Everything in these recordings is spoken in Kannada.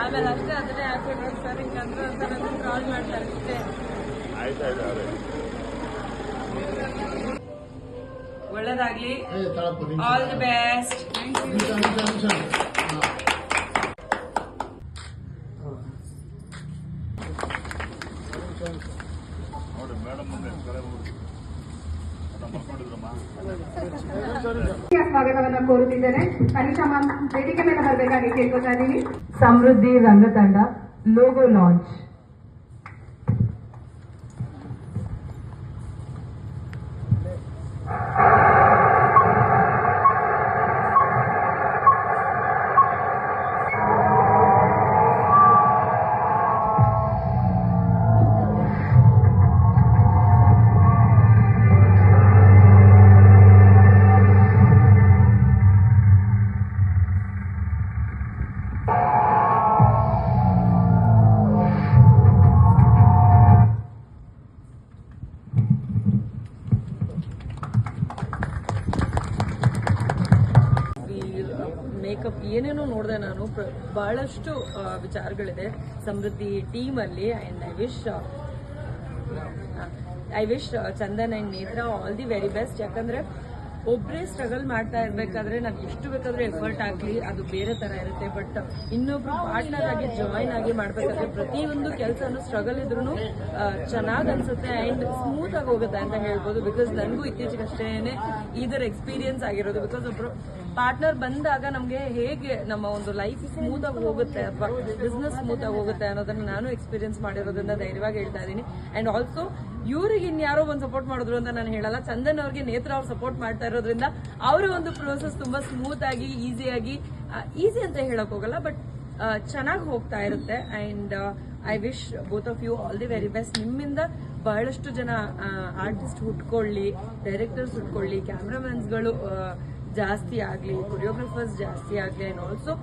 ಆಮೇಲೆ ಅಷ್ಟೇ ಅದನ್ನೇ ಹಾಕೊಂಡು ಸರ್ ಹಿಂಗಂದ್ರು ಅಂತ ನನ್ನ ಕಾಲ್ ಮಾಡ್ತಾರೆ ಅಷ್ಟೇ. ಒಳ್ಳೇದಾಗ್ಲಿ. All the best. ನೋಡಿ, ಮೇಡಮ್ ಮುಂದೆ ಮಲ್ಕೊಂಡಿದ್ರಮ್ಮ ಸ್ವಾಗತವನ್ನ ಕೋರುತ್ತಿದ್ದೇನೆ. ಮ್ಯಾಮ್ ವೇದಿಕೆ ಮೇಲೆ ಬರಬೇಕಾಗಿ ಕೇಳ್ಕೊತಾ ಇದ್ದೀನಿ. ಸಮೃದ್ಧಿ ರಂಗತಂಡ ಲೋಗೋ ಲಾಂಚ್ ಮೇಕಪ್ ಏನೇನೋ ನೋಡಿದೆ ನಾನು. ಬಹಳಷ್ಟು ವಿಚಾರಗಳಿದೆ. ಸಮೃದ್ಧಿ ಟೀಮಲ್ಲಿ and I wish I wish Chandan and Netra all the very best ಯಾಕಂದ್ರೆ ಒಬ್ಬರೇ ಸ್ಟ್ರಗಲ್ ಮಾಡ್ತಾ ಇರಬೇಕಾದ್ರೆ ನಾನು ಎಷ್ಟು ಬೇಕಾದ್ರೆ ಎಫರ್ಟ್ ಆಗಲಿ ಅದು ಬೇರೆ ಥರ ಇರುತ್ತೆ. ಬಟ್ ಇನ್ನೊಬ್ರು ಪಾರ್ಟ್ನರ್ ಆಗಿ ಜಾಯಿನ್ ಆಗಿ ಮಾಡಬೇಕಾದ್ರೆ ಪ್ರತಿಯೊಂದು ಕೆಲಸನೂ ಸ್ಟ್ರಗಲ್ ಇದ್ರೂ ಚೆನ್ನಾಗಿ ಅನ್ಸುತ್ತೆ ಆ್ಯಂಡ್ ಸ್ಮೂತ್ ಆಗಿ ಹೋಗುತ್ತೆ ಅಂತ ಹೇಳ್ಬೋದು. ಬಿಕಾಸ್ ನನಗೂ ಇತ್ತೀಚೆಗಷ್ಟೇ ಇದರ ಎಕ್ಸ್ಪೀರಿಯನ್ಸ್ ಆಗಿರೋದು. ಬಿಕಾಸ್ ಒಬ್ರು ಪಾರ್ಟ್ನರ್ ಬಂದಾಗ ನಮಗೆ ಹೇಗೆ ನಮ್ಮ ಒಂದು ಲೈಫ್ ಸ್ಮೂತ್ ಆಗಿ ಹೋಗುತ್ತೆ ಅಥವಾ ಬಿಸ್ನೆಸ್ ಸ್ಮೂತ್ ಆಗಿ ಹೋಗುತ್ತೆ ಅನ್ನೋದನ್ನ ನಾನು ಎಕ್ಸ್ಪೀರಿಯನ್ಸ್ ಮಾಡಿರೋದ್ರಿಂದ ಧೈರ್ಯವಾಗಿ ಹೇಳ್ತಾ ಇದ್ದೀನಿ. ಅಂಡ್ ಆಲ್ಸೋ ಇವ್ರಿಗೆ ಇನ್ಯಾರೋ ಒಂದು ಸಪೋರ್ಟ್ ಮಾಡಿದ್ರು ಅಂತ ನಾನು ಹೇಳಲ್ಲ. ಚಂದನ್ ಅವ್ರಿಗೆ ನೇತ್ರ ಅವ್ರು ಸಪೋರ್ಟ್ ಮಾಡ್ತಾ ಇರೋದ್ರಿಂದ ಅವರ ಒಂದು ಪ್ರೋಸೆಸ್ ತುಂಬಾ ಸ್ಮೂತ್ ಆಗಿ ಈಸಿಯಾಗಿ ಈಸಿ ಅಂತ ಹೇಳಕ್ ಹೋಗಲ್ಲ ಬಟ್ ಚೆನ್ನಾಗಿ ಹೋಗ್ತಾ ಇರುತ್ತೆ. And I wish both of you all the very best ನಿಮ್ಮಿಂದ ಬಹಳಷ್ಟು ಜನ ಆರ್ಟಿಸ್ಟ್ ಹುಟ್ಕೊಳ್ಳಿ ಡೈರೆಕ್ಟರ್ಸ್ ಹುಟ್ಕೊಳ್ಳಿ ಕ್ಯಾಮ್ರಾಮನ್ಸ್ಗಳು ಜಾಸ್ತಿ ಆಗಲಿ ಕೊರಿಯೋಗ್ರಫರ್ಸ್ ಜಾಸ್ತಿ ಆಗಲಿ ಅಂಡ್ ಆಲ್ಸೋ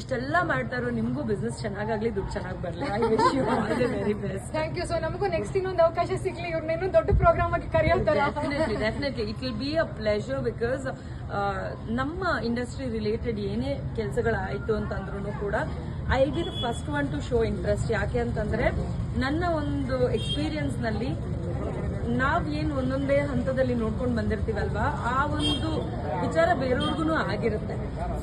ಇಷ್ಟೆಲ್ಲ ಮಾಡ್ತಾ ಇರೋ ನಿಮಗೂ ಬಿಸ್ನೆಸ್ ಚೆನ್ನಾಗಾಗ್ಲಿ ದುಡ್ಡು ಚೆನ್ನಾಗಿ ಬರಲಿ. I wish you all the very best thank you so ನಮಗೂ ನೆಕ್ಸ್ಟ್ ಇನ್ನೊಂದು ಅವಕಾಶ ಸಿಗ್ಲಿ. ಇವ್ರನ್ನ ಇನ್ನೊಂದು ದೊಡ್ಡ ಪ್ರೋಗ್ರಾಮ್ ಆಗಿ ಕರೆಯೋತರ definitely definitely it will be a pleasure because ನಮ್ಮ ಇಂಡಸ್ಟ್ರಿ ರಿಲೇಟೆಡ್ ಏನೇ ಕೆಲಸಗಳಾಯಿತು ಅಂತಂದ್ರೂ ಕೂಡ I be the first one to show interest ಯಾಕೆ ಅಂತಂದ್ರೆ ನನ್ನ ಒಂದು ಎಕ್ಸ್ಪೀರಿಯನ್ಸ್ನಲ್ಲಿ ನಾವ್ ಏನ್ ಒಂದೊಂದೇ ಹಂತದಲ್ಲಿ ನೋಡ್ಕೊಂಡು ಬಂದಿರ್ತೀವಲ್ವಾ ಆ ಒಂದು ವಿಚಾರ ಬೇರೆಯವ್ರಿಗೂ ಆಗಿರುತ್ತೆ.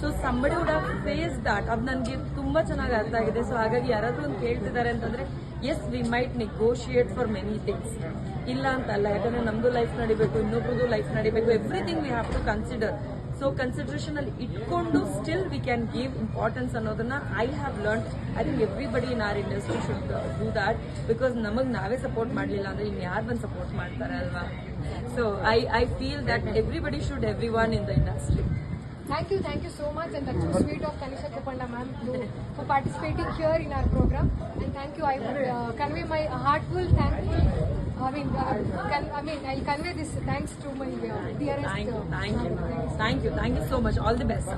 So somebody have face that ಅದು ನನಗೆ ತುಂಬಾ ಚೆನ್ನಾಗಿ ಅರ್ಥ ಆಗಿದೆ. ಸೊ ಹಾಗಾಗಿ ಯಾರಾದರೂ ಒಂದು ಕೇಳ್ತಿದ್ದಾರೆ ಅಂತಂದ್ರೆ as we might negotiate for many things ಇಲ್ಲ ಅಂತಲ್ಲ. ಯಾಕಂದರೆ ನಮ್ದು ಲೈಫ್ ನಡಿಬೇಕು, ಇನ್ನೊಬ್ರದ್ದು ಲೈಫ್ ನಡಿಬೇಕು everything we have to consider so consideration ಅಲ್ಲಿ ಇಟ್ಕೊಂಡು still we can give importance ಅನ್ನೋದನ್ನ I have learn I think everybody in our industry should do that because ನಮಗೆ ನಾವೇ ಸಪೋರ್ಟ್ ಮಾಡಲಿಲ್ಲ ಅಂದ್ರೆ ಇನ್ ಯಾರು ಬಂದು ಸಪೋರ್ಟ್ ಮಾಡ್ತಾರೆ ಅಲ್ವಾ? So I I feel that everybody should every one in the industry thank you thank you so much ಅಂತ sweet of Kanisha Kupanda ma'am for participating here in our program and thank you I convey my heartful thank you mean, uh, I mean, I'll convey this thanks to my uh, dearest. Thank you, thank you, thank you, thank you so much. All the best.